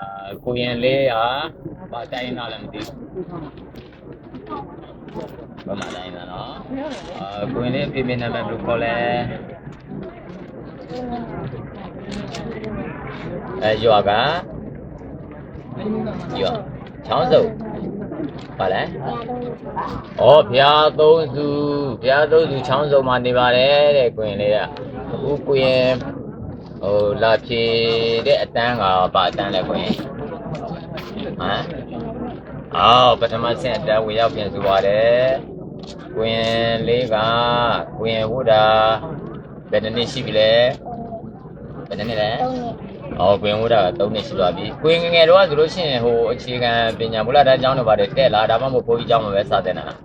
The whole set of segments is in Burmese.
အာကိုရင်လေးဟာဘာတိုင်းလာလဲမသိဘူးဘာမှတိုင်းလာနော်အာကိုရင်လေးပြင်ပြနာမည်ဘယ်လိုခေါ်လဲအဲရွာကရွာချောင်းစုပ်ဘာလဲ။ဩဘုရားသုံးစုဘုရားသုံးစုချောင်းစုံမှာနေပါတယ်တဲ့ကိုရင်လေးကအခုကိုရင် ဟိုလာဖြေတဲ့အတန်းကပါအတန်းလဲကိုရင်ဟမ်အော်ပထမဆင့်အတန်းဝင်ရောက်ပြန်ဆိုပါတယ်ကိုရင်လေးကကိုရင်ဝုဒ္ဓဘယ်နှစ်နှစ်ရှိပြီလဲဘယ်နှစ်နှစ်လဲအော်ကွင်ဝုဒ္ဓက3နှစ်ရှိသွားပြီ။ကွင်ငယ်ငယ်တော့ဆိုလို့ရှိရင်ဟိုအခြေခံပညာမူလတန်းကျောင်းတွေပါတယ်တက်လာဒါမှမဟုတ်ဘုန်းကြီးကျောင်းမှာပဲစတဲ့နာလား။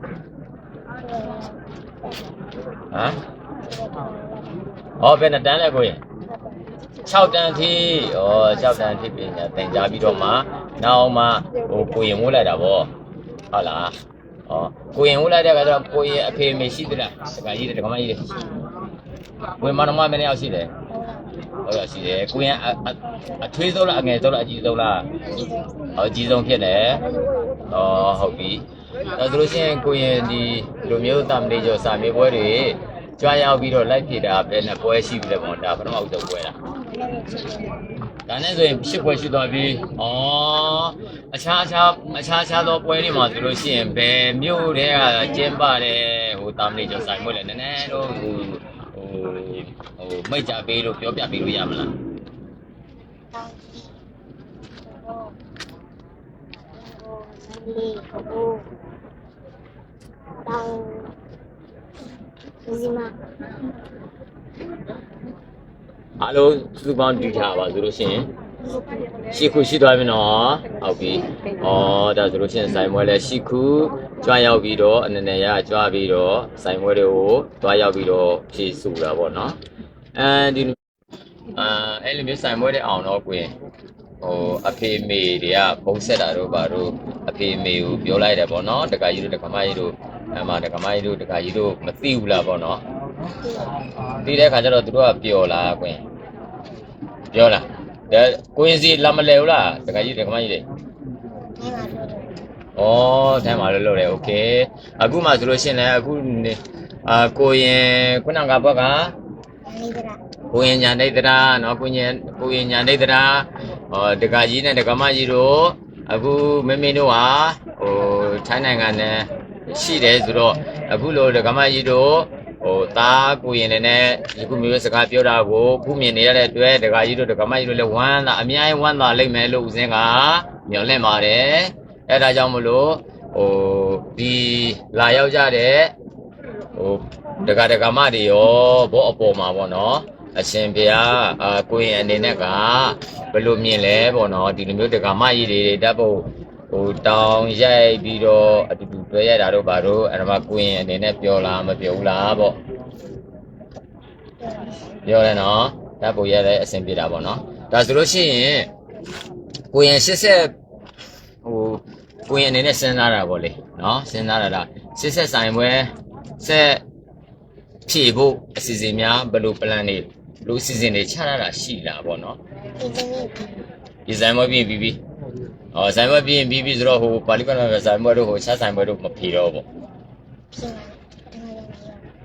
ဟမ်။အော်ဘယ်နှစ်တန်းလဲကိုရင် 6တန်းထိ။ဩ6တန်းထိပညာသင်ကြားပြီးတော့မှနောက်မှဟိုကိုရင်ဝုလိုက်တာဗော။ဟုတ်လား။ဩကိုရင်ဝုလိုက်တဲ့ကတော့ကိုရင်အဖေမေရှိသလား။တခါကြီးတယ်တခါမကြီးတယ်။ဝင်မတော်မမင်းရောက်ရှိတယ်။ဟုတ်ရရှိတယ်ကိုရင်အအအထွေးဆုံးလားအငယ်ဆုံးလားအကြီးဆုံးလားဟောအကြီးဆုံးဖြစ်တယ်ဩဟုတ်ပြီဒါဆိုလို့ရှိရင်ကိုရင်ဒီလူမျိုးတာမလေးကျော်စာမေးပွဲတွေကြွားရောက်ပြီးတော့လိုက်ဖြေတာပဲနဲ့ပွဲရှိပြီလေပေါ့ဒါပထမဦးဆုံးပွဲလား ဒါနဲ့ဆိုရင်ရှစ်ပွဲရှိသွားပြီဩအခြားအခြားအခြားအခြားသောပွဲတွေမှာဆိုလို့ရှိရင်ဘယ်မြို့တွေကကျင်းပတယ်ဟိုတာမလေးကျော်စာမေးပွဲလည်းနည်းနည်းတော့ဟိုဟိုဟိုမိတ်ကြပေးလို့ပြောပြပေးလို့ရမလား当 gì mà အားလုံးစုပေါင်းတူချပါဆိုလို့ရှိရင်ရှစ်ခုရှိသွားပြီနော်ဟုတ်ပြီဩဒါဆိုလို့ရှိရင်ဆိုင်မွဲလဲရှစ်ခုကြွားရောက်ပြီးတော့အနေနဲ့ရကြွားပြီးတော့ဆိုင်မွဲတွေကိုကြွားရောက်ပြီးတော့ဖြည့်စုတာပေါ့နော်အဲဒီအာအဲ့လိုမျိုးဆိုင်မွဲတဲ့အောင်တော့ကိုရင်ဟိုအဖေမေတွေကဖုံးဆက်တာတို့ဘာတို့အဖေမေကိုပြောလိုက်တယ်ပေါ့နော်တခါကြီးတို့တခါမကြီးတို့အမတခါမကြီးတို့တခါကြီးတို့မသိဘူးလားပေါ့နော်သိတဲ့ခါကျတော့သူတို့ကပျော်လာကွင် ပြောလားဒါကိုရင်စီလာမလဲဘူးလားတခါကြီးတခါမကြီးတွေ nghe mà rồi ဩဆမ်းပါလို့လို့တယ်โอเคအခုမှဆိုလို့ရှရင်လဲအခုနေအာကိုရင်ခုနကဘက်က đi ra ကိုရင်ညာနေတရာเนาะကိုရင်ကိုရင်ညာနေတရာဟောတခါကြီးနဲ့တခါမကြီးတို့အခုမင်းမင်းတို့ဟာဟိုထိုင်းနိုင်ငံနဲ့ရှိတယ်ဆိုတော့အခုလိုတခါမကြီးတို့ ဟိုသားကိုရင်လည်းနဲ့ဒီခုမျိုးစကားပြောတာကိုခုမြင်နေရတဲ့အတွက်တခါကြီးတို့တခါမကြီးတို့လည်းဝမ်းသာအများကြီးဝမ်းသာလိမ့်မယ်လို့ဦးစင်းကမျှော်လင့်ပါတယ်အဲဒါကြောင့်မလို့ဟိုဒီလာရောက်ကြတဲ့ဟိုတက္ကဒကမတွေရောဘောအပေါ်မှာပေါ့နော်အရှင်ဘုရားအာကိုရင်အနေနဲ့ကဘယ်လိုမြင်လဲပေါ့နော်ဒီလိုမျိုးတက္ကမကြီးတွေဓာတ်ပုံ ဟိုတောင်းရိုက်ပြီးတော့အတူတူတွဲရတာတို့ဘာတို့အဲ့ဒါမှကိုရင်အနေနဲ့ပြောလားမပြောဘူးလားပေါ့ပြောတယ်နော်ဓာတ်ပုံရတဲ့အဆင်ပြေတာပေါ့နော်ဒါဆိုလို့ရှိရင်ကိုရင်80ဟိုကိုရင်အနေနဲ့စဉ်းစားတာပေါ့လေနော်စဉ်းစားတာဒါ80ဆိုင်ပွဲဆက်ဖြည့်ဖို့အစီအစဉ်များဘယ်လို plan တွေဘယ်လိုအစီအစဉ်တွေချရတာရှိလားပေါ့နော် đi đi ဒီဆိုင်ပွဲပြင်ပြီးပြီ ဩဆိုင်ပွဲပြင်ပြီးပြီဆိုတော့ဟိုပါဠိကနာဆိုင်ပွဲတို့ဟိုချက်ဆိုင်ပွဲတို့မဖြေတော့ဘူး khi mà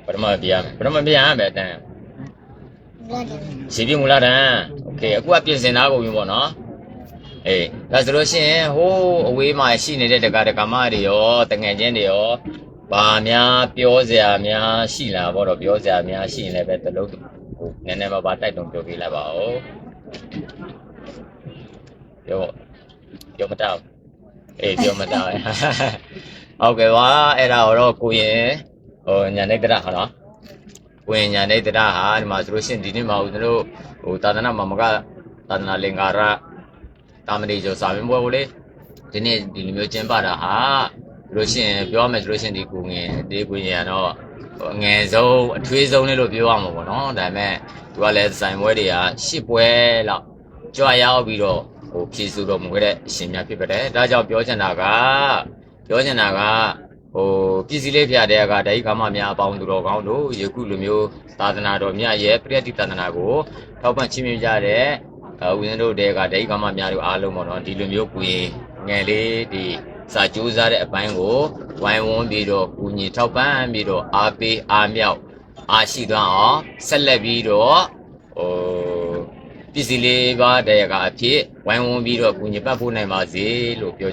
ပထမပြန်ပထမပြန်ရမယ်အတန်း ra được ရှိပြီမူလားတန်းโอเคအခုကပြင်ဆင်သားကုန်ပြီပေါ့နော်အေးဒါဆိုလို့ရှိရင်ဟိုးအဝေးမှာရှိနေတဲ့တက္ကဒကမတွေရောတငယ်ချင်းတွေရောဘာများပြောစရာများရှိလားပေါ့တော့ပြောစရာများရှိရင်လည်းပဲတလုံးဟိုနည်းနည်းပါးပါးတိုက်တွန်းပြောပြလိုက်ပါဦးပြော ပြောမတောက်အေးပြောမတောက်ဟုတ်ကဲ့ပါအဲ့ဒါတော့ကိုရင်ဟိုညာနေတရဟာနော်ဝိညာဉ်နဲ့တရားဟာဒီမှာဆိုလို့ရှိရင်ဒီနေ့မှာဦးဇင်းတို့ဟိုသာသနာမမကသာသနာလင်္ကာရတာမဏိကျော်စာမင်းပွဲကိုလေဒီနေ့ဒီလိုမျိုးကျင်းပတာဟာဆိုလို့ရှိရင်ပြောရမယ်ဆိုလို့ရှိရင်ဒီကိုငယ်ဒီကိုငယ်ကတော့ဟိုအငယ်ဆုံးအထွေးဆုံးလေးလို့ပြောရမှာပေါ့နော်ဒါပေမဲ့သူကလည်းဆိုင်ပွဲတွေကရှစ်ပွဲလောက်ကြွားရောက်ပြီးတော့ ဟိုဖြည့်စုတော့မူခဲ့တဲ့အရှင်များဖြစ်ပါတယ်ဒါကြောင့်ပြောချင်တာကပြောချင်တာကဟိုပစ္စည်းလေးဖျားတဲ့ကဒိဋ္ဌိကမများအပေါင်းသူတော်ကောင်းတို့ယခုလိုမျိုးသာသနာတော်မြတ်ရဲ့ပြည့်တိသာသနာကိုထောက်ပံ့ချင်းမြကြတဲ့အဲဦးဇင်းတို့တွေကဒိဋ္ဌိကမများတို့အားလုံးပေါ့နော်ဒီလိုမျိုးကိုရင်ငယ်လေးဒီစာကြိုးစားတဲ့အပိုင်းကိုဝိုင်းဝန်းပြီးတော့ကုညီထောက်ပံ့ပြီးတော့အားပေးအားမြောက်အားရှိသွားအောင်ဆက်လက်ပြီးတော့ဟို ပစ္စည်းလေးပါးတရကအဖြစ်ဝိုင်းဝန်းပြီးတော့ကုညီပတ်ဖို့နိုင်ပါစေလို့ပြော